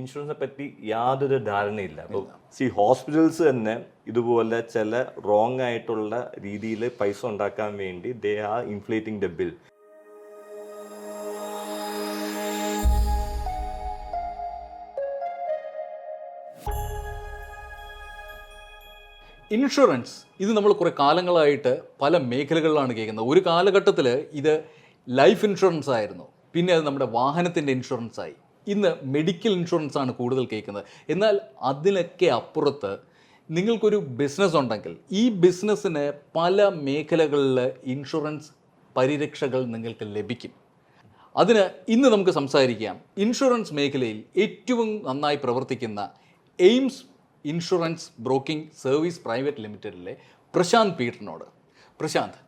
ഇൻഷുറൻസിനെ പറ്റി യാതൊരു ധാരണയില്ല. അപ്പോൾ സി ഹോസ്പിറ്റൽസ് തന്നെ ഇതുപോലെ ചില റോങ് ആയിട്ടുള്ള രീതിയിൽ പൈസ ഉണ്ടാക്കാൻ വേണ്ടി they are inflating the bill insurance ഇത് നമ്മൾ കുറേ കാലങ്ങളായിട്ട് പല മേഖലകളിലാണ് കേൾക്കുന്നത്. ഒരു കാലഘട്ടത്തിൽ ഇത് ലൈഫ് ഇൻഷുറൻസ് ആയിരുന്നു. പിന്നെ അത് നമ്മുടെ വാഹനത്തിന്റെ ഇൻഷുറൻസ് ആയി. ഇന്ന് മെഡിക്കൽ ഇൻഷുറൻസ് ആണ് കൂടുതൽ കേൾക്കുന്നത്. എന്നാൽ അതിനൊക്കെ അപ്പുറത്ത് നിങ്ങൾക്കൊരു ബിസിനസ് ഉണ്ടെങ്കിൽ ഈ ബിസിനസ്സിന് പല മേഖലകളിൽ ഇൻഷുറൻസ് പരിരക്ഷകൾ നിങ്ങൾക്ക് ലഭിക്കും. അതിന് ഇന്ന് നമുക്ക് സംസാരിക്കാം. ഇൻഷുറൻസ് മേഖലയിൽ ഏറ്റവും നന്നായി പ്രവർത്തിക്കുന്ന AIMS insurance broking service private ലിമിറ്റഡിലെ Prashanth പീറ്ററിനോട്. Prashanth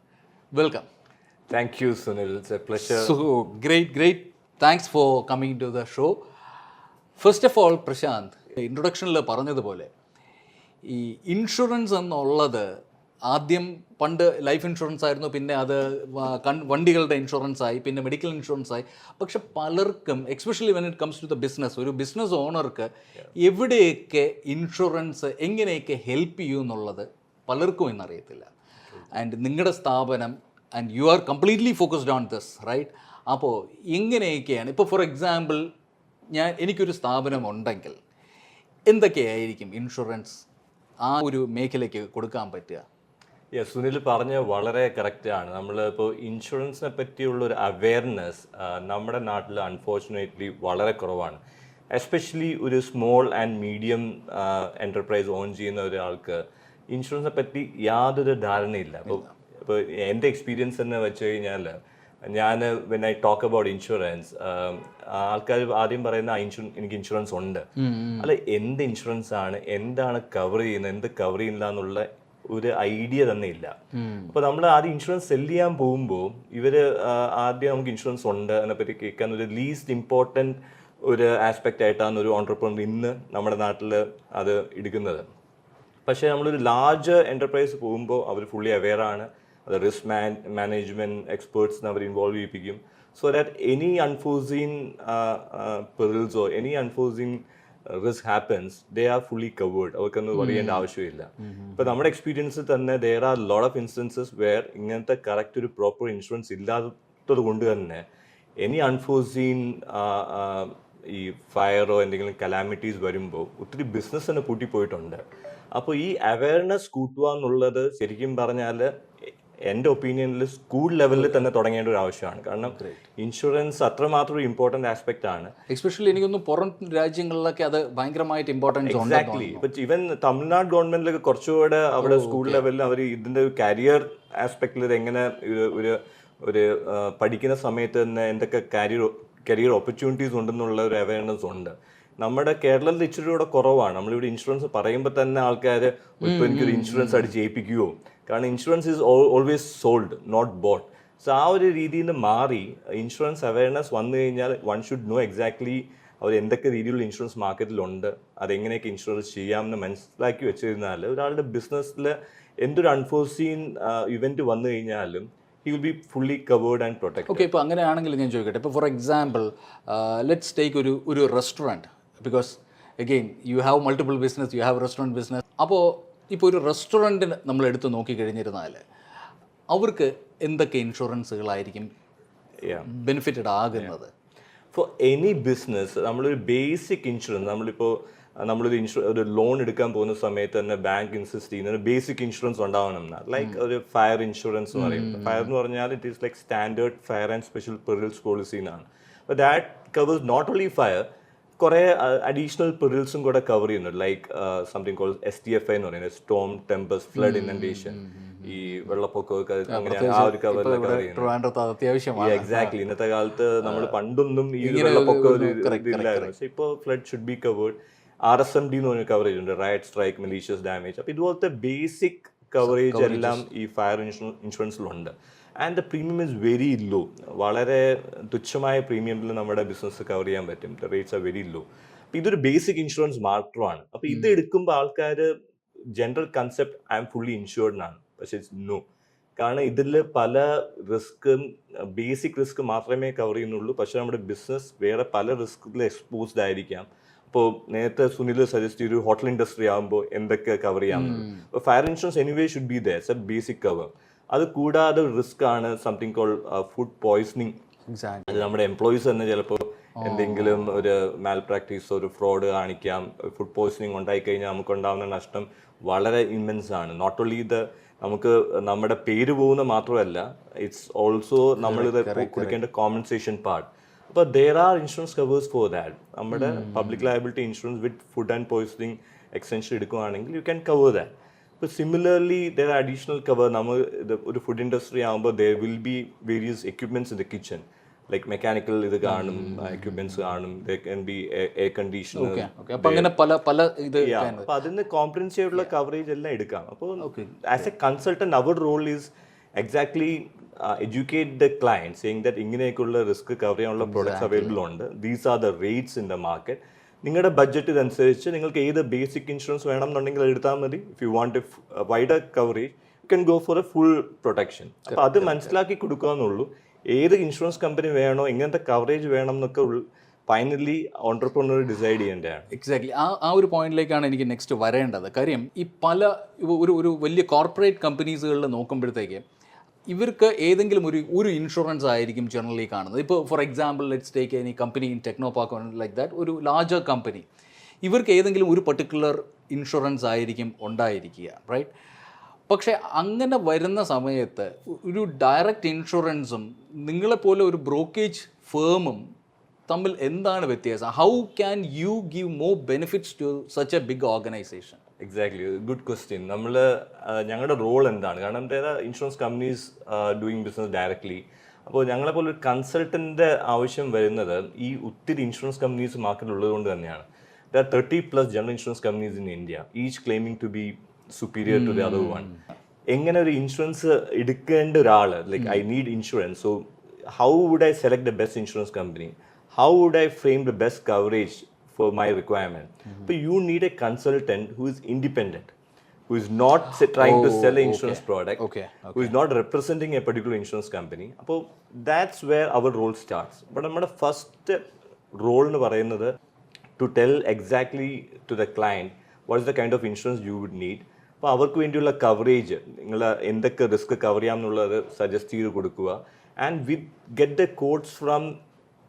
welcome. Thank you Sunil. It's a pleasure so great great thanks for coming to the show first of all Prashanth ഇൻട്രൊഡക്ഷനിൽ പറഞ്ഞതുപോലെ ഈ ഇൻഷുറൻസ് എന്നുള്ളത് ആദ്യം പണ്ട് ലൈഫ് ഇൻഷുറൻസ് ആയിരുന്നു പിന്നെ അത് കൺ- വണ്ടികളുടെ ഇൻഷുറൻസ് ആയി പിന്നെ മെഡിക്കൽ ഇൻഷുറൻസ് ആയി. പക്ഷെ പലർക്കും especially when it comes to the business ഒരു ബിസിനസ് ഓണർക്ക് എവിടെയൊക്കെ ഇൻഷുറൻസ് എങ്ങനെയൊക്കെ ഹെൽപ്പ് ചെയ്യുമെന്നുള്ളത് പലർക്കും ഇന്നറിയത്തില്ല. ആൻഡ് നിങ്ങളുടെ സ്ഥാപനം and you are completely focused on this right അപ്പോൾ ഇങ്ങനെയൊക്കെയാണ്. ഇപ്പോൾ ഫോർ എക്സാമ്പിൾ ഞാൻ എനിക്കൊരു സ്ഥാപനം ഉണ്ടെങ്കിൽ എന്തൊക്കെയായിരിക്കും ഇൻഷുറൻസ് ആ ഒരു മേഖലയ്ക്ക് കൊടുക്കാൻ പറ്റുക? യെസ് സുനിൽ പറഞ്ഞ വളരെ കറക്റ്റാണ് നമ്മളിപ്പോൾ നമ്മൾ ഇപ്പോൾ ഇൻഷുറൻസിനെ പറ്റിയുള്ള ഒരു അവെയർനെസ് നമ്മുടെ നാട്ടിൽ അൺഫോർച്ചുനേറ്റ്ലി വളരെ കുറവാണ്. എസ്പെഷ്യലി ഒരു small and medium enterprise own ചെയ്യുന്ന ഒരാൾക്ക് ഇൻഷുറൻസിനെ പറ്റി യാതൊരു ധാരണയില്ല. അപ്പോൾ ഇപ്പോൾ എന്റെ എക്സ്പീരിയൻസ് തന്നെ വെച്ച് കഴിഞ്ഞാൽ ഞാൻ when I talk about insurance ആൾക്കാർ ആദ്യം പറയുന്ന ഇൻഷുറൻസ് എനിക്ക് ഇൻഷുറൻസ് ഉണ്ട്. അല്ല എന്ത് ഇൻഷുറൻസ് ആണ് എന്താണ് കവർ ചെയ്യുന്നത് എന്ത് കവർ ചെയ്യുന്നില്ല എന്നുള്ള ഒരു ഐഡിയ തന്നെ ഇല്ല. അപ്പൊ നമ്മൾ ആദ്യം ഇൻഷുറൻസ് സെൽ ചെയ്യാൻ പോകുമ്പോൾ ഇവർ ആദ്യം നമുക്ക് ഇൻഷുറൻസ് ഉണ്ട് അതിനെപ്പറ്റി കേൾക്കാൻ ഒരു ലീസ്റ്റ് ഇമ്പോർട്ടന്റ് ഒരു ആസ്പെക്റ്റ് ആയിട്ടാണ് ഒരു ഓണ്ടർപ്രണർ ഇന്ന് നമ്മുടെ നാട്ടിൽ അത് എടുക്കുന്നത്. പക്ഷേ നമ്മളൊരു ലാർജ് എന്റർപ്രൈസ് പോകുമ്പോൾ അവർ ഫുള്ളി അവെയർ ആണ്. അത് റിസ്ക് മാൻ മാനേജ്മെന്റ് എക്സ്പേർട്സിനെ അവർ ഇൻവോൾവ് ചെയ്യിപ്പിക്കും. So that any unforeseen പെറിൽസോ any unforeseen risk happens they are fully covered അവർക്കൊന്നും പറയേണ്ട ആവശ്യമില്ല. ഇപ്പം നമ്മുടെ എക്സ്പീരിയൻസ് തന്നെ there are lot of instances where ഇങ്ങനത്തെ കറക്റ്റ് ഒരു പ്രോപ്പർ ഇൻഷുറൻസ് ഇല്ലാത്തത് കൊണ്ട് തന്നെ എനി അൺഫോഴ്സീൻ ഈ ഫയറോ എന്തെങ്കിലും കലാമിറ്റീസ് വരുമ്പോൾ ഒത്തിരി ബിസിനസ് തന്നെ പൂട്ടിപ്പോയിട്ടുണ്ട്. അപ്പോൾ ഈ അവയർനെസ് കൂട്ടുക എന്നുള്ളത് ശരിക്കും പറഞ്ഞാൽ എന്റെ ഒപ്പീനിയനിൽ സ്കൂൾ ലെവലിൽ തന്നെ തുടങ്ങേണ്ട ഒരു ആവശ്യമാണ്. കാരണം ഇൻഷുറൻസ് അത്രമാത്രം ഒരു ഇമ്പോർട്ടന്റ് ആസ്പെക്റ്റ് ആണ്. എക്സ്പെഷ്യലി എനിക്കൊന്ന് പുറം രാജ്യങ്ങളിലൊക്കെ അത് ഭയങ്കരമായിട്ട് ഇമ്പോർട്ടൻസ് എക്സാക്ട്ലി ഇപ്പൊ ഇവൻ തമിഴ്നാട് ഗവൺമെന്റിലൊക്കെ കുറച്ചുകൂടെ അവിടെ സ്കൂൾ ലെവലിൽ അവർ ഇതിന്റെ ഒരു കരിയർ ആസ്പെക്റ്റിൽ ഇത് എങ്ങനെ ഒരു ഒരു പഠിക്കുന്ന സമയത്ത് തന്നെ എന്തൊക്കെ കരിയർ കരിയർ ഓപ്പർച്യൂണിറ്റീസ് ഉണ്ടെന്നുള്ള ഒരു അവയർനെസ് ഉണ്ട്. നമ്മുടെ കേരളത്തിൽ ഇച്ചിരി കൂടെ കുറവാണ്. നമ്മളിവിടെ ഇൻഷുറൻസ് പറയുമ്പോൾ തന്നെ ആൾക്കാർ ഇപ്പോൾ എനിക്കൊരു ഇൻഷുറൻസ് അടിച്ച് ഏൽപ്പിക്കുമോ കാരണം insurance is always sold not bought so ആ ഒരു രീതിയിൽ നിന്ന് മാറി ഇൻഷുറൻസ് അവയർനെസ് വന്നു കഴിഞ്ഞാൽ വൺ ഷുഡ് നോ എക്സാക്ട്ലി അവർ എന്തൊക്കെ രീതിയിലുള്ള ഇൻഷുറൻസ് മാർക്കറ്റിലുണ്ട് അതെങ്ങനെയൊക്കെ ഇൻഷുറൻസ് ചെയ്യാമെന്ന് മനസ്സിലാക്കി വെച്ചിരുന്നാൽ ഒരാളുടെ ബിസിനസ്സിൽ എന്തൊരു അൺഫോഴ്സീൻ ഇവന്റ് വന്നു കഴിഞ്ഞാലും he will be fully covered and protect okay ഇപ്പോൾ അങ്ങനെയാണെങ്കിൽ ഞാൻ ചോദിക്കട്ടെ. ഇപ്പോൾ ഫോർ എക്സാമ്പിൾ ലെറ്റ്സ് ടേക്ക് ഒരു ഒരു restaurant because again you have multiple business you have restaurant business അപ്പോൾ ഇപ്പോൾ ഒരു റെസ്റ്റോറന്റിന് നമ്മൾ എടുത്ത് നോക്കിക്കഴിഞ്ഞിരുന്നാൽ അവർക്ക് എന്തൊക്കെ ഇൻഷുറൻസുകളായിരിക്കും ബെനിഫിറ്റഡ് ആകുന്നത്? ഫോർ എനി ബിസിനസ് നമ്മളൊരു ബേസിക് ഇൻഷുറൻസ് നമ്മളിപ്പോൾ നമ്മളൊരു ഇൻഷു ഒരു ലോൺ എടുക്കാൻ പോകുന്ന സമയത്ത് തന്നെ ബാങ്ക് ഇൻസിസ്റ്റ് ചെയ്യുന്ന ഒരു ബേസിക് ഇൻഷുറൻസ് ഉണ്ടാവണം എന്നാൽ ലൈക്ക് ഒരു ഫയർ ഇൻഷുറൻസ് എന്ന് പറയുന്നത് ഫയർ എന്ന് പറഞ്ഞാൽ it is like standard fire and special perils policy എന്നാണ്. അപ്പോൾ that covers not only fire കുറേ അഡീഷണൽ പെറിൽസും കൂടെ കവർ ചെയ്യുന്നുണ്ട്. Like something call S T F I എന്ന് പറയുന്നത്. സ്റ്റോം ടെമ്പസ് ഫ്ലഡ് ഇൻഡേഷൻ ഈ വെള്ളപ്പൊക്കമൊക്കെ അങ്ങനെ ആ ഒരു അത്യാവശ്യമാണ്. എക്സാക്ട്ലി ഇന്നത്തെ കാലത്ത് നമ്മൾ പണ്ടൊന്നും ഈ വെള്ളപ്പൊക്കം ഒരു ഇതില്ലായിരുന്നു. പക്ഷെ ഇപ്പോൾ flood should be covered R S M D എന്ന് പറഞ്ഞ കവറേജ് ഉണ്ട് റൈറ്റ് സ്ട്രൈക്ക് മലീഷ്യസ് ഡാമേജ് അപ്പോൾ ഇതുപോലത്തെ ബേസിക് കവറേജ് എല്ലാം ഈ fire ഇൻഷുറൻസിലുണ്ട് and the premium is very low വളരെ തുച്ഛമായ പ്രീമിയമിൽ നമ്മുടെ ബിസിനസ് കവർ ചെയ്യാൻ പറ്റും. The rates are very low അപ്പം ഇതൊരു ബേസിക് ഇൻഷുറൻസ് മാത്രമാണ്. അപ്പം ഇത് എടുക്കുമ്പോൾ ആൾക്കാർ general concept I am fully insured ആണ് പക്ഷെ നോ കാരണം ഇതിൽ പല റിസ്ക്കും ബേസിക് റിസ്ക് മാത്രമേ കവർ ചെയ്യുന്നുള്ളൂ. പക്ഷെ നമ്മുടെ ബിസിനസ് വേറെ പല റിസ്കിൽ എക്സ്പോസ്ഡ് ആയിരിക്കാം. അപ്പോൾ നേരത്തെ സുനിൽ സജസ്റ്റ് ചെയ്തു ഹോട്ടൽ ഇൻഡസ്ട്രി ആകുമ്പോൾ എന്തൊക്കെ കവർ ചെയ്യാം. Fire insurance anyway should be the basic cover അത് കൂടാതെ റിസ്ക് ആണ് സംതിങ് കോൾ ഫുഡ് പോയിസണിങ് അത് നമ്മുടെ എംപ്ലോയീസ് തന്നെ ചിലപ്പോൾ എന്തെങ്കിലും ഒരു മാൽ പ്രാക്ടീസ് ഒരു ഫ്രോഡ് കാണിക്കാം ഫുഡ് പോയിസണിങ് ഉണ്ടായി കഴിഞ്ഞാൽ നമുക്ക് ഉണ്ടാകുന്ന നഷ്ടം വളരെ ഇമ്മൻസ് ആണ്. നോട്ട് ഓൺലി ഇത് നമുക്ക് നമ്മുടെ പേര് പോകുന്ന മാത്രമല്ല ഇറ്റ്സ് ഓൾസോ നമ്മൾ ഇത് കൊടുക്കേണ്ട കോമ്പൻസേഷൻ പാർട്ട് അപ്പോൾ there are insurance covers for that നമ്മുടെ public liability insurance with food and poisoning extension എടുക്കുകയാണെങ്കിൽ യു ക്യാൻ കവർ ദാറ്റ് ഇപ്പോൾ സിമിലർലി ദർ അഡീഷണൽ കവർ നമ്മൾ ഇത് ഒരു ഫുഡ് ഇൻഡസ്ട്രി ആകുമ്പോൾ there will be various equipments in the kitchen like mechanical ഇത് കാണും equipments കാണും. There can be air conditioner അങ്ങനെ പല പല ഇത് അപ്പൊ അതിന് കോംപ്രഹെൻസീവ് ആയിട്ടുള്ള കവറേജ് എല്ലാം എടുക്കാം. അപ്പോൾ as a consultant our role is exactly educate the client saying that ഇങ്ങനെയൊക്കെയുള്ള റിസ്ക് കവർ ചെയ്യാനുള്ള പ്രൊഡക്ട്സ് അവൈലബിൾ ഉണ്ട്. These are the rates in the market നിങ്ങളുടെ ബഡ്ജറ്റ് ഇതനുസരിച്ച് നിങ്ങൾക്ക് ഏത് ബേസിക് ഇൻഷുറൻസ് വേണം എന്നുണ്ടെങ്കിൽ എടുത്താൽ മതി. If you want a wider coverage you can go for a full protection അപ്പോൾ അത് മനസ്സിലാക്കി കൊടുക്കുക എന്നുള്ളൂ. ഏത് ഇൻഷുറൻസ് കമ്പനി വേണോ എങ്ങനത്തെ കവറേജ് വേണം എന്നൊക്കെ ഫൈനലി ഓണ്ടർപ്രണർ ഡിസൈഡ് ചെയ്യേണ്ടതാണ്. എക്സാക്ട്ലി ആ ആ ഒരു പോയിന്റിലേക്കാണ് എനിക്ക് നെക്സ്റ്റ് വരേണ്ടത്. കാര്യം ഈ പല ഒരു ഒരു വലിയ കോർപ്പറേറ്റ് കമ്പനീസുകളിൽ നോക്കുമ്പോഴത്തേക്ക് ഇവർക്ക് ഏതെങ്കിലും ഒരു ഒരു ഇൻഷുറൻസ് ആയിരിക്കും ജനറലി കാണുന്നത്. ഇപ്പോൾ for example let's take any company in Technopark like that ഒരു ലാർജർ കമ്പനി ഇവർക്ക് ഏതെങ്കിലും ഒരു പർട്ടിക്കുലർ ഇൻഷുറൻസ് ആയിരിക്കും ഉണ്ടായിരിക്കുക റൈറ്റ് പക്ഷേ അങ്ങനെ വരുന്ന സമയത്ത് ഒരു ഡയറക്റ്റ് ഇൻഷുറൻസും നിങ്ങളെപ്പോലെ ഒരു ബ്രോക്കേജ് ഫേമും തമ്മിൽ എന്താണ് വ്യത്യാസം? How can you give more benefits to such a big organisation exactly good question നമ്മൾ ഞങ്ങളുടെ റോൾ എന്താണ്? കാരണം insurance companies doing business directly അപ്പോൾ ഞങ്ങളെ പോലെ ഒരു കൺസൾട്ടന്റെ ആവശ്യം വരുന്നത് ഈ ഒത്തിരി ഇൻഷുറൻസ് കമ്പനീസ് മാർക്കറ്റിൽ ഉള്ളതുകൊണ്ട് തന്നെയാണ്. There thirty plus general insurance companies in India each claiming to be superior to the other one എങ്ങനെ ഒരു ഇൻഷുറൻസ് എടുക്കേണ്ട ഒരാൾ like I need insurance so how would I select the best insurance company how would I frame the best coverage for my requirement. Mm-hmm. But you need a consultant who is independent, who is not say, trying to sell an insurance okay. product, okay, okay. who is not representing a particular insurance company. അപ്പോൾ that's where our role starts. But നമ്മുടെ first role എന്ന് പറയുന്നത് to tell exactly to the client what is the kind of insurance you would need അപ്പോൾ അവർക്ക് വേണ്ടിയുള്ള coverage നിങ്ങൾ എന്തൊക്കെ risk cover ചെയ്യാമെന്നുള്ളത് suggest ചെയ്ത് കൊടുക്കുക and with get the quotes from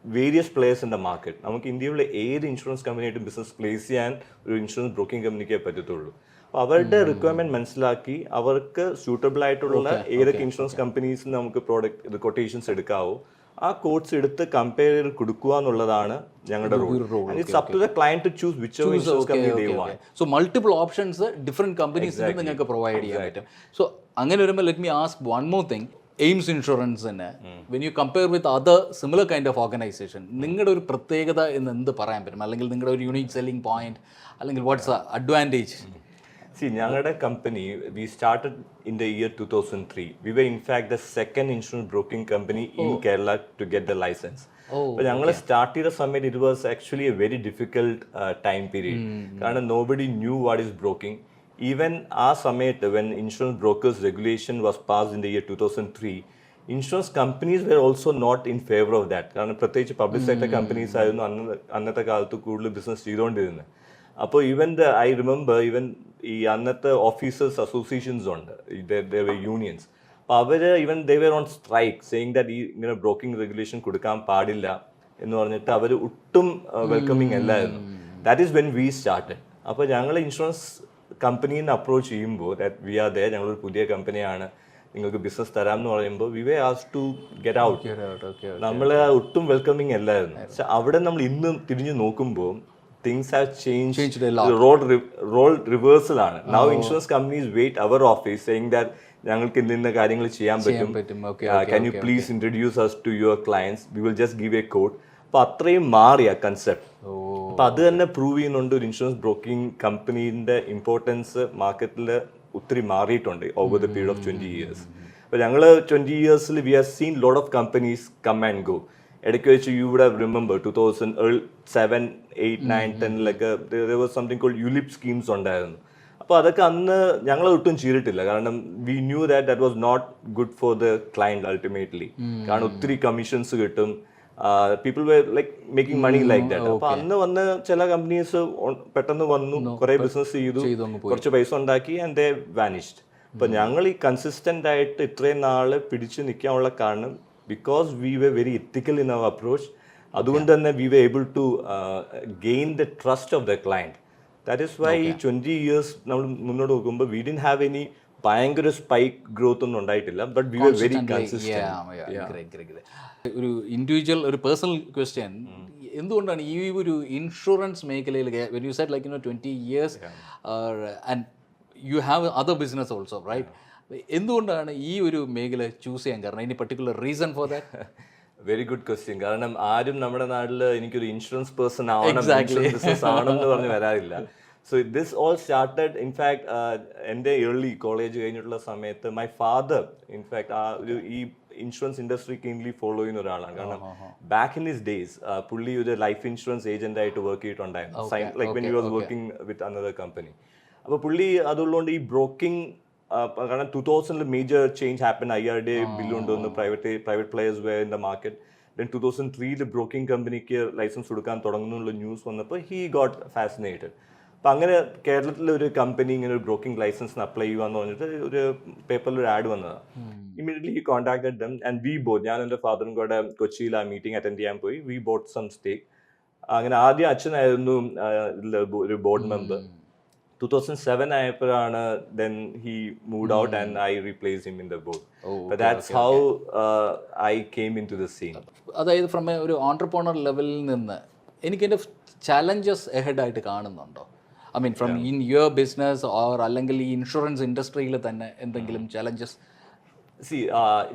various players in the market നമുക്ക് ഇന്ത്യയിലെ ഏത് ഇൻഷുറൻസ് കമ്പനിയായിട്ടും ബിസിനസ് പ്ലേസ് ചെയ്യാൻ ഒരു ഇൻഷുറൻസ് ബ്രോക്കിംഗ് കമ്പനിക്കേ പറ്റത്തുള്ളൂ. അപ്പോൾ അവരുടെ റിക്വയർമെന്റ് മനസ്സിലാക്കി അവർക്ക് സ്യൂട്ടബിൾ ആയിട്ടുള്ള ഏതൊക്കെ ഇൻഷുറൻസ് കമ്പനീസ് നമുക്ക് പ്രോഡക്റ്റ് കൊട്ടേഷൻസ് എടുക്കാവോ. ആ കോഡ്സ് എടുത്ത് കമ്പയർ ചെയ്ത് കൊടുക്കുക എന്നുള്ളതാണ് ഞങ്ങളുടെ role it's up to the client to choose which insurance company they want so multiple options different companies നിങ്ങൾക്ക് പ്രൊവൈഡ് ചെയ്യാൻ പറ്റും. സോ അങ്ങനെ വരുമ്പോൾ let me ask one more thing AIMS ഇൻഷുറൻസിന് when you compare with other similar kind of organisation നിങ്ങളുടെ ഒരു പ്രത്യേകത എന്ന് എന്ത് പറയാൻ പറ്റും? അല്ലെങ്കിൽ നിങ്ങളുടെ ഒരു യുണീക് സെല്ലിംഗ് പോയിന്റ് അല്ലെങ്കിൽ വാട്ട്സ് അഡ്വാന്റേജ് സി ഞങ്ങളുടെ company we started in the year two thousand three we were in fact the second insurance broking company in Kerala to get the licence അപ്പോൾ ഞങ്ങൾ സ്റ്റാർട്ട് ചെയ്ത സമയത്ത് it was actually a very difficult time period കാരണം nobody knew what is broking even ആ സമയത്ത് when insurance brokers regulation was pass in the year two thousand three insurance companies were also not in favour of that കാരണം പ്രത്യേകിച്ച് public sector companies ആയിരുന്നു അന്ന് അന്നത്തെ കാലത്ത് കൂടുതൽ ബിസിനസ് ചെയ്തുകൊണ്ടിരുന്നത് അപ്പോൾ even the I remember even ഈ അന്നത്തെ ഓഫീസേഴ്സ് അസോസിയേഷൻസ് ഉണ്ട്. യൂണിയൻസ് അപ്പോൾ അവർ even they were on strike saying that ഈ ഇങ്ങനെ ബ്രോക്കിംഗ് റെഗുലേഷൻ കൊടുക്കാൻ പാടില്ല എന്ന് പറഞ്ഞിട്ട് അവർ ഒട്ടും വെൽക്കമിങ് അല്ലായിരുന്നു. That is when we started അപ്പോൾ ഞങ്ങൾ ഇൻഷുറൻസ് കമ്പനീന്ന് അപ്രോച്ച് ചെയ്യുമ്പോൾ ദാറ്റ് വി ആർ ദേ ഞങ്ങളൊരു പുതിയ കമ്പനിയാണ് നിങ്ങൾക്ക് ബിസിനസ് തരാം എന്ന് പറയുമ്പോൾ വി വേ ആസ് ടു ഗെറ്റ് ഔട്ട് നമ്മൾ ഒട്ടും വെൽക്കമിങ് അല്ലായിരുന്നു. പക്ഷെ അവിടെ നമ്മൾ ഇന്ന് തിരിഞ്ഞു നോക്കുമ്പോൾ തിങ്സ് ഹാവ് ചേഞ്ച് റോഡ് role റിവേഴ്സലാണ് now insurance companies wait our office saying that ഞങ്ങൾക്ക് ഇന്ന കാര്യങ്ങൾ ചെയ്യാൻ പറ്റും. Can you please introduce us to your clients we will just give a quote അപ്പൊ അത്രയും മാറിയ കൺസെപ്റ്റ് അപ്പൊ അത് തന്നെ പ്രൂവ് ചെയ്യുന്നുണ്ട് ഒരു ഇൻഷുറൻസ് ബ്രോക്കിംഗ് കമ്പനീന്റെ ഇമ്പോർട്ടൻസ് മാർക്കറ്റിൽ ഒത്തിരി മാറിയിട്ടുണ്ട് over the period of twenty years അപ്പൊ ഞങ്ങൾ twenty ഇയേഴ്സിൽ we have seen load of companies come and go ഇടയ്ക്ക് വെച്ച് you would have remember two thousand seven eight nine ടെന്നിലൊക്കെ something call ULIP schemes ഉണ്ടായിരുന്നു. അപ്പോൾ അതൊക്കെ അന്ന് ഞങ്ങൾ ഒട്ടും ചെയ്തിട്ടില്ല. കാരണം we knew that that was not good for the client ultimately കാരണം ഒത്തിരി കമ്മീഷൻസ് കിട്ടും. People were like making money like that അപ്പൊ അന്ന് വന്ന് ചില കമ്പനീസ് പെട്ടെന്ന് വന്നു കുറെ ബിസിനസ് ചെയ്തു കുറച്ച് പൈസ ഉണ്ടാക്കി ആൻഡ് ദേ വാനിഷ്ഡ് അപ്പൊ ഞങ്ങൾ ഈ കൺസിസ്റ്റന്റ് ആയിട്ട് ഇത്രയും നാൾ പിടിച്ചു നിൽക്കാനുള്ള കാരണം because we were very ethical in our approach അതുകൊണ്ട് തന്നെ we were able to gain the trust of the client that is why ഈ ട്വന്റി ഇയേഴ്സ് നമ്മൾ മുന്നോട്ട് നോക്കുമ്പോൾ വി ഡിൻ ഹാവ് എനി ഭയങ്കര സ്പൈക്ക് ഗ്രോത്ത് ഒന്നും ഉണ്ടായിട്ടില്ല but we were very consistent ഒരു ഇൻഡിവിജ്വൽ ഒരു പേഴ്സണൽ ക്വസ്റ്റ്യൻ എന്തുകൊണ്ടാണ് ഈ ഒരു ഇൻഷുറൻസ് മേഖലയിൽ when you said like you know twenty years and you have other business also right എന്തുകൊണ്ടാണ് ഈ ഒരു മേഖല ചൂസ് ചെയ്യാൻ കാരണം? Any particular reason for that very good question കാരണം ആരും നമ്മുടെ നാട്ടിൽ എനിക്കൊരു ഇൻഷുറൻസ് പേഴ്സൺ ആവണം ആവണം എന്ന് പറഞ്ഞ് വരാറില്ല. So this all started in fact എന്റെ ഏർലി കോളേജ് കഴിഞ്ഞിട്ടുള്ള സമയത്ത് മൈ ഫാദർ ഇൻഫാക്ട് ആ ഒരു ഈ ഇൻഷുറൻസ് ഇൻഡസ്ട്രി കീൻലി ഫോളോ ചെയ്യുന്ന ഒരാളാണ്. കാരണം ബാക്ക് ഇൻ ഹിസ് ഡേയ്സ് പുള്ളി ഒരു ലൈഫ് ഇൻഷുറൻസ് ഏജന്റ് ആയിട്ട് വർക്ക് ചെയ്തിട്ടുണ്ടായിരുന്നു. Like when you was working with another company അപ്പോൾ പുള്ളി അതുള്ളതുകൊണ്ട് ഈ ബ്രോക്കിംഗ് കാരണം two തൗസൻഡിൽ major change happen I R D bill കൊണ്ടുവന്ന് private private players were in the market then two thousand ത്രീയിൽ broking കമ്പനിക്ക് ലൈസൻസ് കൊടുക്കാൻ തുടങ്ങുന്നുള്ള ന്യൂസ് വന്നപ്പോൾ ഹി ഗോട്ട് ഫാസിനേറ്റഡ് അപ്പം അങ്ങനെ കേരളത്തിൽ ഒരു കമ്പനി ഇങ്ങനെ ഒരു ബ്രോക്കിംഗ് ലൈസൻസിന് അപ്ലൈ ചെയ്യുവാന്ന് പറഞ്ഞിട്ട് ഒരു പേപ്പറിൽ ഒരു ആഡ് വന്നതാണ് immediately he contacted them and we both ഞാൻ എന്റെ ഫാദറും കൂടെ കൊച്ചിയിൽ ആ മീറ്റിംഗ് അറ്റൻഡ് ചെയ്യാൻ പോയി. വി ബോട്ട് സം സ്റ്റേക്ക് അങ്ങനെ ആദ്യം അച്ഛനായിരുന്നു ഒരു board member two thousand seven ആയപ്പോഴാണ് then he moved out and I replace him in the board that's how I came into the scene അതായത് ഫ്രം ഒരു ഓൺടർപ്രോണർ ലെവലിൽ നിന്ന് എനിക്ക് എന്റെ ചലഞ്ചസ് എഹെഡ് ആയിട്ട് കാണുന്നുണ്ടോ? I mean from in your business or അല്ലെങ്കിൽ ഈ ഇൻഷുറൻസ് ഇൻഡസ്ട്രിയിൽ തന്നെ എന്തെങ്കിലും ചലഞ്ചസ് സി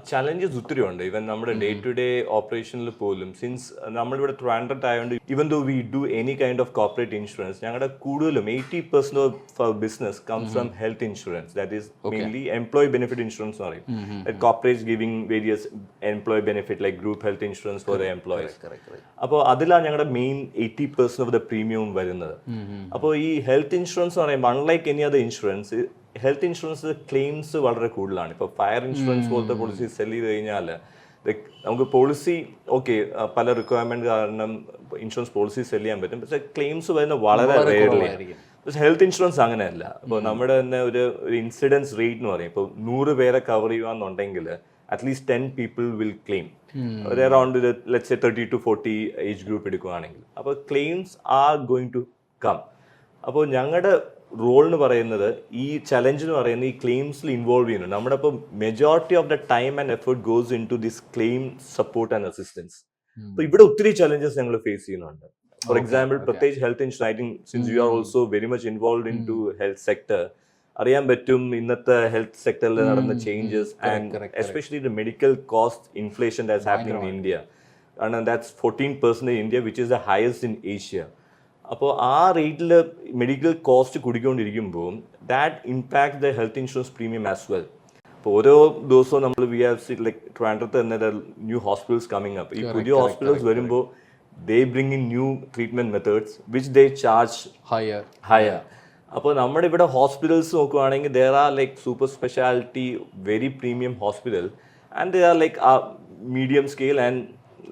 ചലഞ്ചസ് ഒത്തിരി ഉണ്ട്. ഇവൻ നമ്മുടെ ഡേ ടു ഡേ ഓപ്പറേഷനിൽ പോലും സിൻസ് നമ്മളിവിടെ ട്രാൻഡ്രഡ് ആയതുകൊണ്ട് even though we do any kind of corporate insurance ഞങ്ങളുടെ കൂടുതലും eighty percent of business comes from health insurance that is mainly employee benefit insurance എന്ന് പറയും. Corporate giving various employee benefit like group health insurance for employees അപ്പോൾ അതിലാണ് ഞങ്ങളുടെ main eighty percent of the premium വരുന്നത്. അപ്പോൾ ഈ health insurance എന്ന് പറയുമ്പോൾ unlike any other insurance health insurance claims വളരെ കൂടുതലാണ്. ഇപ്പോൾ ഫയർ ഇൻഷുറൻസ് പോലത്തെ പോളിസി സെൽ ചെയ്ത് കഴിഞ്ഞാൽ നമുക്ക് പോളിസി ഓക്കെ പല റിക്വയർമെന്റ് കാരണം ഇൻഷുറൻസ് പോളിസി സെൽ ചെയ്യാൻ പറ്റും. പക്ഷേ ക്ലെയിംസ് വരുന്ന വളരെ റേർലി പക്ഷേ ഹെൽത്ത് ഇൻഷുറൻസ് അങ്ങനെയല്ല. ഇപ്പോൾ നമ്മുടെ തന്നെ ഒരു ഒരു ഇൻസിഡൻസ് റേറ്റ് എന്ന് പറയും. ഇപ്പോൾ നൂറ് പേരെ cover ചെയ്യുകയെന്നുണ്ടെങ്കിൽ at least ten people will claim ഒരു around let's thirty to forty age group എടുക്കുകയാണെങ്കിൽ അപ്പോൾ claims are going to come അപ്പോൾ ഞങ്ങളുടെ റോൾ എന്ന് പറയുന്നത് ഈ ചലഞ്ച് എന്ന് പറയുന്നത് ഈ ക്ലെയിംസിൽ ഇൻവോൾവ് ചെയ്യുന്നു നമ്മുടെ ഇപ്പോൾ majority of the time and effort goes into this claim support and assistance അപ്പോൾ ഇവിടെ ഒത്തിരി ചലഞ്ചസ് ഞങ്ങൾ ഫേസ് ചെയ്യുന്നുണ്ട്. ഫോർ എക്സാമ്പിൾ പ്രത്യേകിച്ച് health insurance I think since you are also very much involve into health sector അറിയാൻ പറ്റും ഇന്നത്തെ health സെക്ടറിൽ നടന്ന changes and especially the medical cost inflation that's happening in India and that's fourteen percentage India which is the highest in Asia അപ്പോൾ ആ റേറ്റിൽ medical cost കൂടിക്കൊണ്ടിരിക്കുമ്പോൾ that impact the health insurance premium as well അപ്പോൾ ഓരോ ദിവസവും നമ്മൾ we have see like ട്രാൻഡ്രത്ത് തന്നെ new hospitals coming up ഈ പുതിയ ഹോസ്പിറ്റൽസ് വരുമ്പോൾ they bring in new treatment methods which they charge higher higher അപ്പോൾ നമ്മുടെ ഇവിടെ ഹോസ്പിറ്റൽസ് നോക്കുവാണെങ്കിൽ there are like super speciality very premium hospital and they are like medium scale and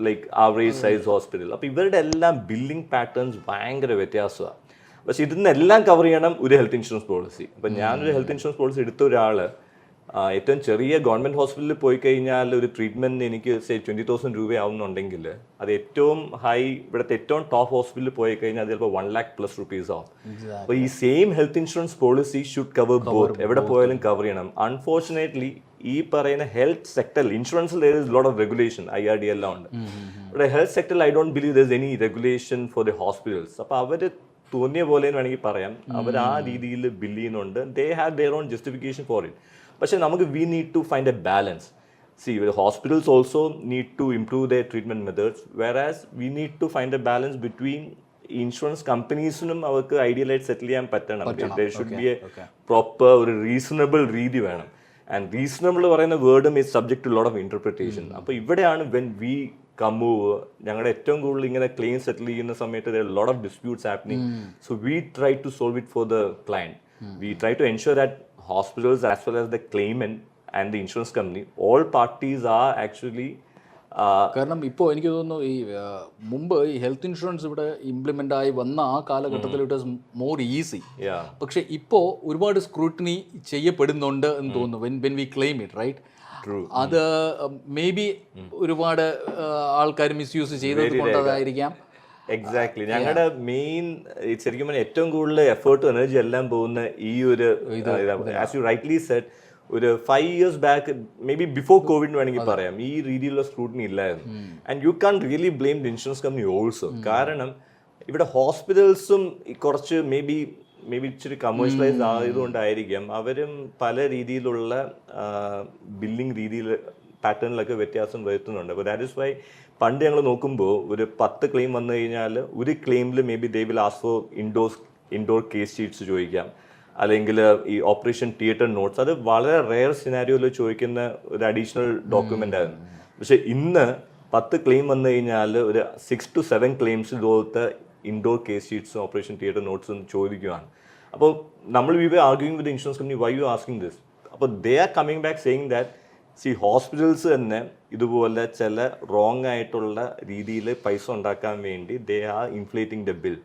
like average size hospital അപ്പോൾ ഇവരുടെ എല്ലാം billing patterns ഭയങ്കര വ്യത്യാസമാണ് പക്ഷെ ഇതിനെല്ലാം കവർ ചെയ്യണം ഒരു ഹെൽത്ത് ഇൻഷുറൻസ് പോളിസി അപ്പം ഞാനൊരു ഹെൽത്ത് ഇൻഷുറൻസ് പോളിസി എടുത്ത ഒരാൾ ഏറ്റവും ചെറിയ ഗവൺമെന്റ് ഹോസ്പിറ്റലിൽ പോയി കഴിഞ്ഞാൽ ഒരു ട്രീറ്റ്മെന്റ് എനിക്ക് സേ ട്വന്റി തൗസൻഡ് രൂപയാവുന്നുണ്ടെങ്കിൽ അത് ഏറ്റവും ഹൈ ഇവിടുത്തെ ഏറ്റവും ടോപ്പ് ഹോസ്പിറ്റലിൽ പോയി കഴിഞ്ഞാൽ അത് ചിലപ്പോൾ വൺ ലാക്ക് പ്ലസ് റുപ്പീസ് ആവും. അപ്പോൾ ഈ same health insurance policy should cover both എവിടെ പോയാലും കവർ ചെയ്യണം. അൺഫോർച്ചുനേറ്റ്ലി ഈ പറയുന്ന ഹെൽത്ത് സെക്ടറിൽ ഇൻഷുറൻസിൽ lot of regulation I R D എല്ലാം ഉണ്ട്. ഇവിടെ ഹെൽത്ത് സെക്ടറിൽ I don't believe there any regulation for the hospitals അപ്പോൾ അവർ തോന്നിയ പോലെ വേണമെങ്കിൽ പറയാം. അവർ ആ രീതിയിൽ ബില്ല് ചെയ്യുന്നുണ്ട്. They have their own justification for it പക്ഷേ നമുക്ക് we need to find a balance see hospitals also need to improve the treatment methods whereas we need to find a balance between insurance കമ്പനീസിനും അവർക്ക് ഐഡിയലായിട്ട് settle ചെയ്യാൻ പറ്റണം. There should be a proper ഒരു reasonable രീതി വേണം. And reasonable പറയുന്ന വേർഡും is subject to lot of interpretation അപ്പോൾ ഇവിടെയാണ് വെൻ വി കമ്മൂവ് ഞങ്ങളുടെ ഏറ്റവും കൂടുതൽ ഇങ്ങനെ ക്ലെയിം സെറ്റിൽ ചെയ്യുന്ന സമയത്ത് lot of disputes happening so we try to solve it for the client we try to ensure that hospitals as well as the claimant and the insurance company all parties are actually കാരണം ഇപ്പോൾ എനിക്ക് തോന്നുന്നു ഈ മുമ്പ് ഈ health insurance ഇവിടെ implement ആയി വന്ന ആ കാലഘട്ടത്തിൽ ഇറ്റ് വാസ് മോർ ഈസി പക്ഷെ ഇപ്പോൾ ഒരുപാട് സ്ക്രൂട്ടിനി ചെയ്യപ്പെടുന്നുണ്ട് എന്ന് തോന്നുന്നു. When when we claim it right അത് മേ ബി ഒരുപാട് ആൾക്കാർ മിസ്യൂസ് ചെയ്തത് കൊണ്ടതായിരിക്കാം. എക്സാക്ട്ലി ഞങ്ങളുടെ മെയിൻ ശരിക്കും ഏറ്റവും കൂടുതൽ എഫേർട്ടും എനർജി എല്ലാം പോകുന്ന ഈ ഒരു ആസ് യു റൈറ്റ്ലി സെറ്റ് ഒരു five years back may be before Covid വേണമെങ്കിൽ പറയാം. ഈ രീതിയിലുള്ള സ്ക്രൂട്ടിനി ഇല്ലായിരുന്നു and you can't really blame the insurance company also കാരണം ഇവിടെ ഹോസ്പിറ്റൽസും കുറച്ച് മേ ബി മേ ബി ഇച്ചിരി കമേഴ്ഷ്യലൈസ് ആയതുകൊണ്ടായിരിക്കാം. അവരും പല രീതിയിലുള്ള ബില്ലിംഗ് രീതിയിൽ പാറ്റേണിലൊക്കെ വ്യത്യാസം വരുത്തുന്നുണ്ട്. അപ്പോൾ ദാറ്റ് ഇസ് വൈ പണ്ട് ഞങ്ങൾ നോക്കുമ്പോൾ ഒരു പത്ത് ക്ലെയിം വന്നു കഴിഞ്ഞാൽ ഒരു ക്ലെയിമിൽ maybe they will ask for indoor indoor case sheets ചോദിക്കാം. അല്ലെങ്കിൽ ഈ ഓപ്പറേഷൻ തിയേറ്റർ നോട്ട്സ് അത് വളരെ റെയർ സിനാരിയോയിൽ ചോദിക്കുന്ന ഒരു അഡീഷണൽ ഡോക്യുമെന്റ് ആയിരുന്നു. പക്ഷേ ഇന്ന് പത്ത് ക്ലെയിം വന്നു കഴിഞ്ഞാൽ ഒരു സിക്സ് ടു സെവൻ ക്ലെയിംസ് ഇതുപോലത്തെ ഇൻഡോർ കേസ് ഷീറ്റ്സും ഓപ്പറേഷൻ തിയേറ്റർ നോട്ട്സും ചോദിക്കുകയാണ്. അപ്പോൾ നമ്മൾ we were arguing with insurance company why you asking this അപ്പോൾ they are coming back saying that see hospitals തന്നെ ഇതുപോലെ ചില റോങ് ആയിട്ടുള്ള രീതിയിൽ പൈസ ഉണ്ടാക്കാൻ വേണ്ടി they are inflating the bill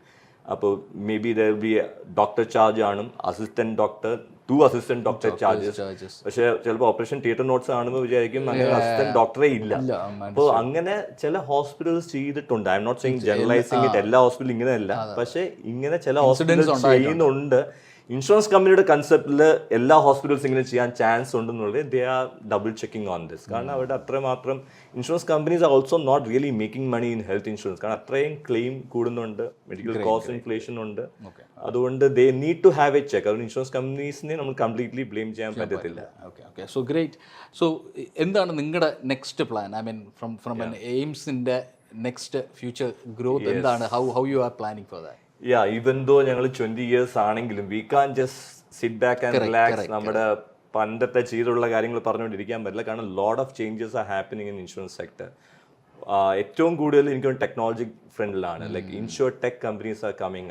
അപ്പോൾ maybe there be doctor charge ആണ് assistant doctor to assistant doctor charges. പക്ഷേ ചിലപ്പോൾ ഓപ്പറേഷൻ തിയേറ്റർ നോട്ട്സ് കാണുമ്പോൾ വിചാരിക്കും അങ്ങനെ അസിസ്റ്റന്റ് ഡോക്ടറെ ഇല്ല. ഇല്ല, അപ്പോൾ അങ്ങനെ ചില ഹോസ്പിറ്റൽസ് ചെയ്തിട്ടുണ്ട്. I am not saying generalising it എല്ലാ ഹോസ്പിറ്റലും ഇങ്ങനെയല്ല. പക്ഷേ ഇങ്ങനെ ചില ഹോസ്പിറ്റൽസ് ചെയ്യുന്നുണ്ട്. ഇൻഷുറൻസ് കമ്പനിയുടെ കൺസെപ്റ്റിൽ എല്ലാ ഹോസ്പിറ്റൽസ് ഇങ്ങനെ ചെയ്യാൻ ചാൻസ് ഉണ്ടെന്നുള്ളത് they are double checking on this കാരണം അവിടെ അത്രമാത്രം insurance companies are also not really making money in health insurance കാരണം അത്രയും ക്ലെയിം കൂടുന്നുണ്ട് മെഡിക്കൽ കോസ്റ്റ് ഇൻഫ്ലേഷൻ ഉണ്ട്. അതുകൊണ്ട് they need to have a check അതുകൊണ്ട് ഇൻഷുറൻസ് കമ്പനീസിനെ നമ്മൾ കംപ്ലീറ്റ്ലി ബ്ലെയിം ചെയ്യാൻ പറ്റത്തില്ല. Okay okay so great so എന്താണ് നിങ്ങളുടെ next plan I mean from from എയിംസിന്റെ next future growth എന്താണ്? How how you are planning for that yeah even though ഞങ്ങൾ twenty years ആണെങ്കിലും we can just sit back and relax നമ്മുടെ പണ്ടത്തെ ചെയ്തുള്ള കാര്യങ്ങൾ പറഞ്ഞുകൊണ്ടിരിക്കാൻ പറ്റില്ല. കാരണം load of changes are happening in insurance sector ഏറ്റവും കൂടുതൽ എനിക്ക് ടെക്നോളജി ഫ്രണ്ടിലാണ് like insure tech companies are coming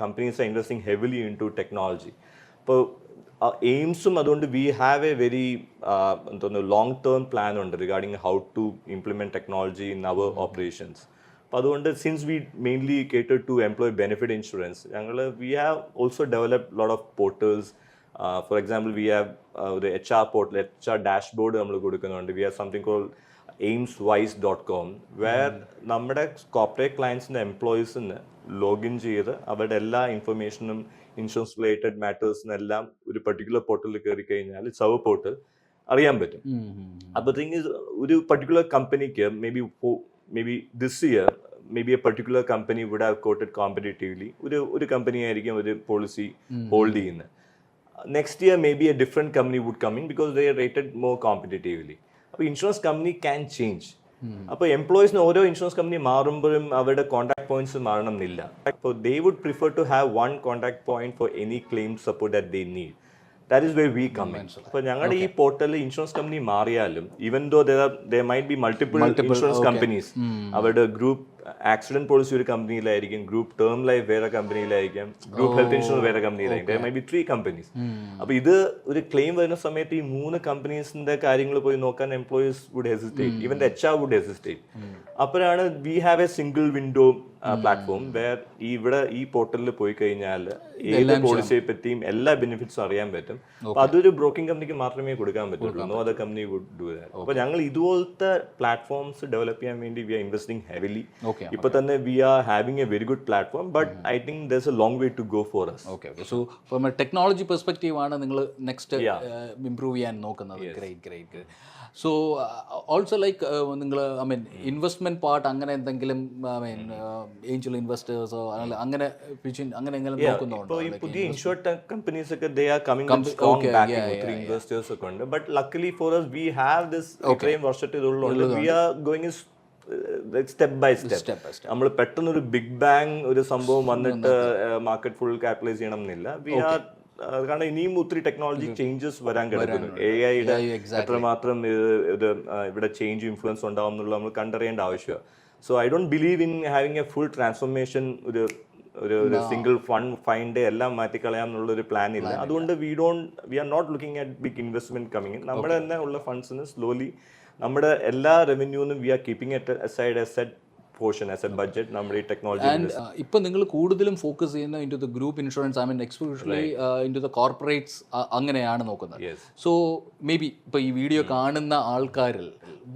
companies are investing heavily into technology അപ്പോൾ എയിംസും അതുകൊണ്ട് വി ഹാവ് എ വെരി എന്തോന്നു ലോങ് ടേം പ്ലാൻ ഉണ്ട് regarding how to implement technology in our operations അപ്പോൾ അതുകൊണ്ട് since we mainly cater to employ benefit insurance ഞങ്ങൾ we have also develop lot of portals for example we have ഒരു H R portal H R dashboard നമ്മൾ കൊടുക്കുന്നുണ്ട്. We have something call Aims wise dot com where നമ്മുടെ corporate ക്ലയൻസിന്റെ എംപ്ലോയീസിന് login ചെയ്ത് അവരുടെ എല്ലാ ഇൻഫർമേഷനും ഇൻഷുറൻസ് റിലേറ്റഡ് മാറ്റേഴ്സിനെല്ലാം ഒരു പർട്ടിക്കുലർ പോർട്ടലിൽ കയറി കഴിഞ്ഞാൽ സവ് പോർട്ടൽ അറിയാൻ പറ്റും. അപ്പോൾ ഒരു പർട്ടിക്കുലർ കമ്പനിക്ക് maybe maybe this year maybe a particular company would have quoted competitively ഒരു ഒരു കമ്പനി ആയിരിക്കും ഒരു പോളിസി ഹോൾഡ് ചെയ്യുന്നത്. Next year maybe a different company would coming because they rated more competitively അപ്പോൾ ഇൻഷുറൻസ് കമ്പനി ക്യാൻ ചേഞ്ച് അപ്പോൾ എംപ്ലോയീസിന് ഓരോ insurance company മാറുമ്പോഴും അവരുടെ കോൺടാക്ട് പോയിന്റ്സ് മാറണം എന്നില്ല. അപ്പോൾ they would prefer to have one contact point for any claim support that they need that is way we coming അപ്പോൾ ഞങ്ങളുടെ ഈ പോർട്ടലിൽ ഇൻഷുറൻസ് കമ്പനി മാറിയാലും even though there might be multiple insurance companies അവരുടെ group accident policy ഒരു കമ്പനിയിലായിരിക്കും group term life വേറെ കമ്പനിയിലായിരിക്കും group health insurance വേറെ കമ്പനിയിലായിരിക്കും മൈ ബി ത്രീ കമ്പനീസ് അപ്പൊ ഇത് ഒരു ക്ലെയിം വരുന്ന സമയത്ത് ഈ മൂന്ന് കമ്പനീസിന്റെ കാര്യങ്ങൾ പോയി നോക്കാൻ employees would hesitate even the H R would hesitate അപ്പോഴാണ് we have a single window platform where ഈ ഇവിടെ ഈ പോർട്ടലിൽ പോയി കഴിഞ്ഞാൽ ഏത് പോളിസിയെ പറ്റിയും എല്ലാ ബെനിഫിറ്റ്സും അറിയാൻ പറ്റും. അപ്പൊ അതൊരു ബ്രോക്കിംഗ് കമ്പനിക്ക് മാത്രമേ കൊടുക്കാൻ പറ്റുള്ളൂ. No other company would do that അപ്പൊ ഞങ്ങൾ ഇതുപോലത്തെ പ്ലാറ്റ്ഫോംസ് ഡെവലപ്പ് ചെയ്യാൻ വേണ്ടി we are investing heavily okay ഇപ്പൊ തന്നെ we are having a very good platform but I think there a long way to go for us okay okay so from a technology perspective ആണ് നിങ്ങൾ next improve ചെയ്യാൻ നോക്കുന്നത്. Great great so also like നിങ്ങൾ I mean investment part അങ്ങനെ എന്തെങ്കിലും I mean Angel ഇൻവെസ്റ്റേഴ്സോ അങ്ങനെ പിച്ചിൻ അങ്ങനെ എന്തെങ്കിലും ഇപ്പൊ നോക്കുന്നുണ്ടോ? ഈ പുതിയ ഇൻഷുർ കമ്പനീസ് ഒക്കെ they are coming strong backing ഒത്തിരി ഇൻവെസ്റ്റേഴ്സ് ഒക്കെ ഉണ്ട്. But luckily for us we have this ഇത്രയും വർഷത്തെ ഇതുള്ളതുകൊണ്ട് we are going step by step നമ്മൾ പെട്ടെന്ന് ഒരു ബിഗ് ബാങ് ഒരു സംഭവം വന്നിട്ട് മാർക്കറ്റ് ഫുൾ ക്യാപിറ്റലൈസ് ചെയ്യണം എന്നില്ല വി ആർ കാരണം ഇനിയും ഒത്തിരി ടെക്നോളജി ചേഞ്ചസ് വരാൻ കിടക്കുന്നു. എ ഐയുടെ എത്രമാത്രം ഇത് ഇവിടെ ചേഞ്ച് ഇൻഫ്ലുവൻസ് ഉണ്ടാവും എന്നുള്ളത് നമ്മൾ കണ്ടറിയേണ്ട ആവശ്യമാണ് so I don't believe in having a full transformation ഒരു ഒരു ഒരു സിംഗിൾ ഫണ്ട് ഫൈൻഡ് എല്ലാം മാറ്റിക്കളയാം എന്നുള്ള ഒരു പ്ലാൻ ഇല്ല. അതുകൊണ്ട് we don't we are not looking at big investment coming നമ്മുടെ തന്നെ ഉള്ള ഫണ്ട്സിന് സ്ലോലി നമ്മുടെ എല്ലാ റവന്യൂന്നും we are keeping it aside a set portion as a budget നമ്മുടെ ഈ ടെക്നോളജി ആൻഡ് ഇപ്പം നിങ്ങൾ കൂടുതലും ഫോക്കസ് ചെയ്യുന്ന into the group insurance I mean especially into the corporates അങ്ങനെയാണ് നോക്കുന്നത്. സോ മേ ബി ഇപ്പോൾ ഈ വീഡിയോ കാണുന്ന ആൾക്കാരിൽ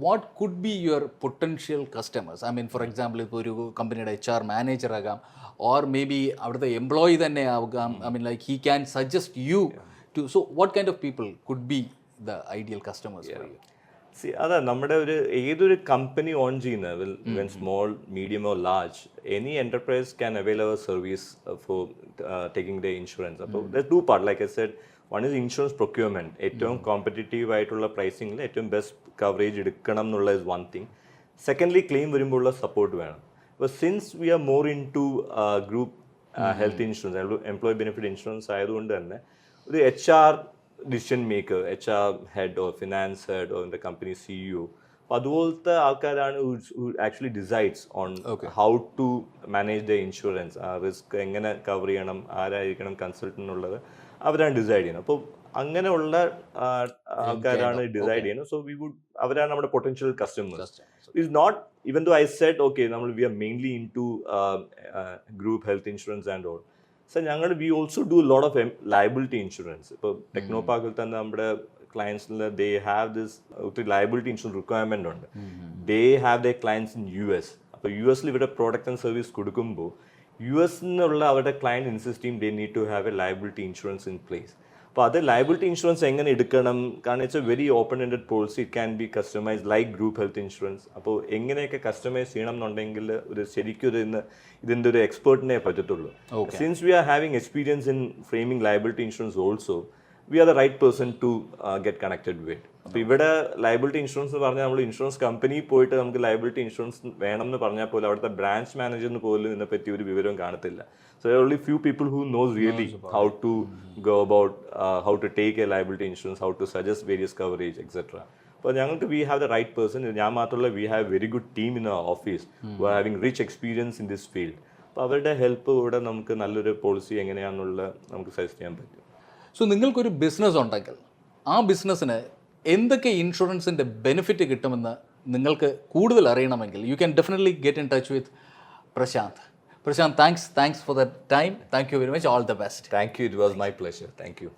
what could be your potential customers I mean for example ഇപ്പോൾ ഒരു കമ്പനിയുടെ എച്ച് ആർ മാനേജർ ആകാം ഓർ മേ ബി അവിടുത്തെ എംപ്ലോയി തന്നെ ആകാം. I mean like he can suggest you to so what kind of people could be the ideal customers for you see അതാ നമ്മുടെ ഒരു ഏതൊരു കമ്പനി ഓൺ ചെയ്യുന്ന when small medium or large any enterprise can avail our service for taking the insurance അപ്പോൾ two part like I said one is insurance procurement ഏറ്റവും competitive ആയിട്ടുള്ള പ്രൈസിംഗിൽ ഏറ്റവും ബെസ്റ്റ് കവറേജ് എടുക്കണം എന്നുള്ള is one thing secondly claim വരുമ്പോഴുള്ള support വേണം. അപ്പോൾ since we are more into group health insurance employee benefit insurance ആയതുകൊണ്ട് തന്നെ ഒരു H R decision maker H R head or finance head or the company CEO അപ്പോൾ അതുപോലത്തെ ആൾക്കാരാണ് actually decides on how to manage the insurance ആ risk എങ്ങനെ cover ചെയ്യണം ആരായിരിക്കണം കൺസൾട്ടന്റ് ഉള്ളത് അവരാണ് ഡിസൈഡ് ചെയ്യുന്നത്. അപ്പോൾ അങ്ങനെയുള്ള ആൾക്കാരാണ് ഡിസൈഡ് ചെയ്യുന്നത്. സോ വി വുഡ് അവരാണ് നമ്മുടെ potential customers is not even though I said okay നമ്മൾ we are mainly into uh, uh, group health insurance and all so ഞങ്ങൾ we also do lot of liability insurance ഇപ്പോൾ ടെക്നോ പാർക്കിൽ തന്നെ നമ്മുടെ ക്ലയൻസിൽ ദേ ഹാവ് ദിസ് ഒത്തിരി liability insurance requirement ഉണ്ട്. They have the clients in U S അപ്പോൾ യു എസിൽ ഇവിടെ പ്രോഡക്റ്റ് ആൻഡ് സർവീസ് കൊടുക്കുമ്പോൾ യു എസ് നിന്നുള്ള അവരുടെ ക്ലയന്റ് ഇൻസിസ്റ്റ് ചെയ്യും they need to have a liability insurance in place അപ്പോൾ അത് ലയബിലിറ്റി ഇൻഷുറൻസ് എങ്ങനെ എടുക്കണം? കാരണം it's a very open ended policy it can be customise like group health insurance അപ്പോൾ എങ്ങനെയൊക്കെ കസ്റ്റമൈസ് ചെയ്യണം എന്നുണ്ടെങ്കിൽ ഒരു ശരിക്കും ഒരു ഇന്ന് ഇതിന്റെ ഒരു എക്സ്പേർട്ടിനെ പറ്റത്തുള്ളൂ. Since we are having experience in framing liability insurance also we are the right person to get connected with അപ്പോൾ ഇവിടെ ലയബിലിറ്റി ഇൻഷുറൻസ് എന്ന് പറഞ്ഞാൽ നമ്മൾ ഇൻഷുറൻസ് കമ്പനി പോയിട്ട് നമുക്ക് ലയബിലിറ്റി ഇൻഷുറൻസ് വേണം എന്ന് പറഞ്ഞാൽ പോലും അവിടുത്തെ ബ്രാഞ്ച് മാനേജറിന് പോലും ഇതിനെപ്പറ്റി ഒരു വിവരവും കാണത്തില്ല. So only few people who knows really how to go about how to take a liability insurance how to suggest various coverage etcetera അപ്പോൾ ഞങ്ങൾക്ക് we have the right person ഞാൻ മാത്രമല്ല we have very good team in office who are having rich experience in this field അപ്പോൾ അവരുടെ help ഇവിടെ നമുക്ക് നല്ലൊരു policy എങ്ങനെയാണെന്നുള്ള നമുക്ക് സജസ്റ്റ് ചെയ്യാൻ പറ്റും. സോ നിങ്ങൾക്കൊരു ബിസിനസ് ഉണ്ടെങ്കിൽ ആ ബിസിനസ്സിന് എന്തൊക്കെ ഇൻഷുറൻസിന്റെ ബെനിഫിറ്റ് കിട്ടുമെന്ന് നിങ്ങൾക്ക് കൂടുതൽ അറിയണമെങ്കിൽ you can definitely get in touch with Prashanth Prashanth thanks thanks for the time thank you very much all the best thank you it was my pleasure thank you